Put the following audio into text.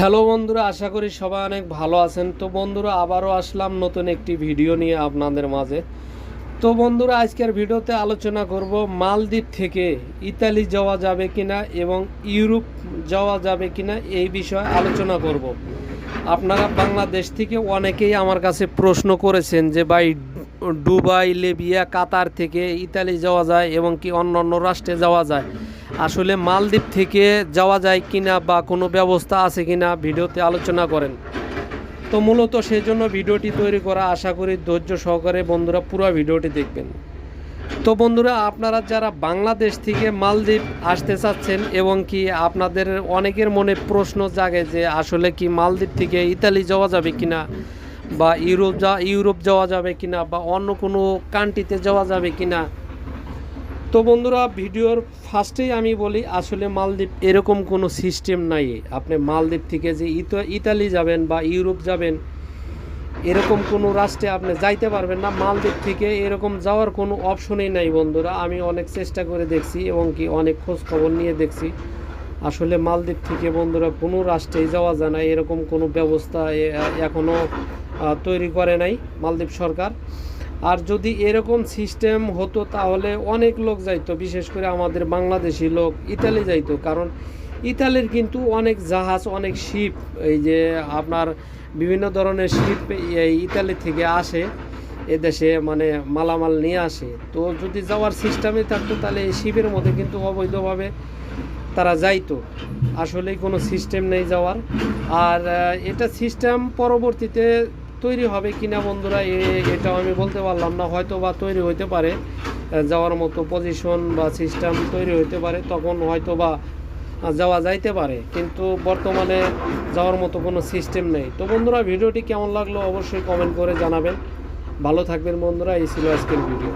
Hello বন্ধুরা, আশা করি সবাই অনেক ভালো আছেন। তো বন্ধুরা, আবারও আসলাম নতুন একটি ভিডিও নিয়ে আপনাদের মাঝে। তো বন্ধুরা, আজকের ভিডিওতে আলোচনা করব মালদ্বীপ থেকে ইতালি যাওয়া যাবে কিনা এবং ইউরোপ যাওয়া যাবে কিনা এই বিষয়ে আলোচনা করব। আপনারা বাংলাদেশ থেকে অনেকেই আমার কাছে প্রশ্ন করেছেন যে, ভাই দুবাই, লিবিয়া, কাতার থেকে ইতালি যাওয়া যায় এবং কি অন্য অন্য রাষ্ট্রে যাওয়া যায়। আসলে মালদ্বীপ থেকে যাওয়া যায় কিনা বা কোনো ব্যবস্থা আছে কিনা ভিডিওতে আলোচনা করেন। তো মূলত সেই জন্য ভিডিওটি তৈরি করা আশা করি ধৈর্য সহকারে বন্ধুরা পুরো ভিডিওটি দেখবেন। তো বন্ধুরা, আপনারা যারা বাংলাদেশ থেকে মালদ্বীপ আসতে চাচ্ছেন এবং কি আপনাদের অনেকের মনে প্রশ্ন জাগে যে আসলে কি মালদ্বীপ থেকে ইতালি যাওয়া যাবে কিনা বা ইউরোপ যা, ইউরোপ যাওয়া যাবে কিনা বা অন্য কোনো কান্ট্রিতে যাওয়া যাবে কিনা। তো বন্ধুরা, ভিডিওর ফার্স্টেই আমি বলি, আসলে মালদ্বীপ এরকম কোনো সিস্টেম নাই। আপনি মালদ্বীপ থেকে যে ইতা- ইতালি যাবেন বা ইউরোপ যাবেন, এরকম কোনো রাষ্ট্রে আপনি যাইতে পারবেন না। মালদ্বীপ থেকে এরকম যাওয়ার কোনো অপশনই নাই বন্ধুরা। আমি অনেক চেষ্টা করে দেখছি এবং কি অনেক খোঁজ খবর নিয়ে দেখছি। আসলে মালদ্বীপ থেকে বন্ধুরা কোনো রাষ্ট্রেই যাওয়া যায় না। এরকম কোনো ব্যবস্থা এখনও তৈরি করে নাই মালদ্বীপ সরকার। আর যদি এরকম সিস্টেম হতো তাহলে অনেক লোক যাইতো, বিশেষ করে আমাদের বাংলাদেশি লোক, ইতালি যাইতো। কারণ ইতালির কিন্তু অনেক জাহাজ, অনেক শিপ এই যে আপনার বিভিন্ন ধরনের শিপ এই ইতালি থেকে আসে, এদেশে মানে মালামাল নিয়ে আসে। তো যদি যাওয়ার সিস্টেমে থাকতো তাহলে এই শিপের মধ্যে কিন্তু অবৈধভাবে তারা যাইতো। আসলেই কোনো সিস্টেম নেই যাওয়ার। আর এটা সিস্টেম পরবর্তীতে তৈরি হবে কিনা বন্ধুরা এটাও আমি বলতে পারলাম না হয়তো বা তৈরি হইতে পারে। যাওয়ার মতো পজিশন বা সিস্টেম তৈরি হইতে পারে, তখন হয়তো বা যাওয়া যাইতে পারে, কিন্তু বর্তমানে যাওয়ার মতো কোনো সিস্টেম নেই। তো বন্ধুরা, ভিডিওটি কেমন লাগল অবশ্যই কমেন্ট করে জানাবেন। ভালো থাকবেন বন্ধুরা, এই ছিল আজকের ভিডিও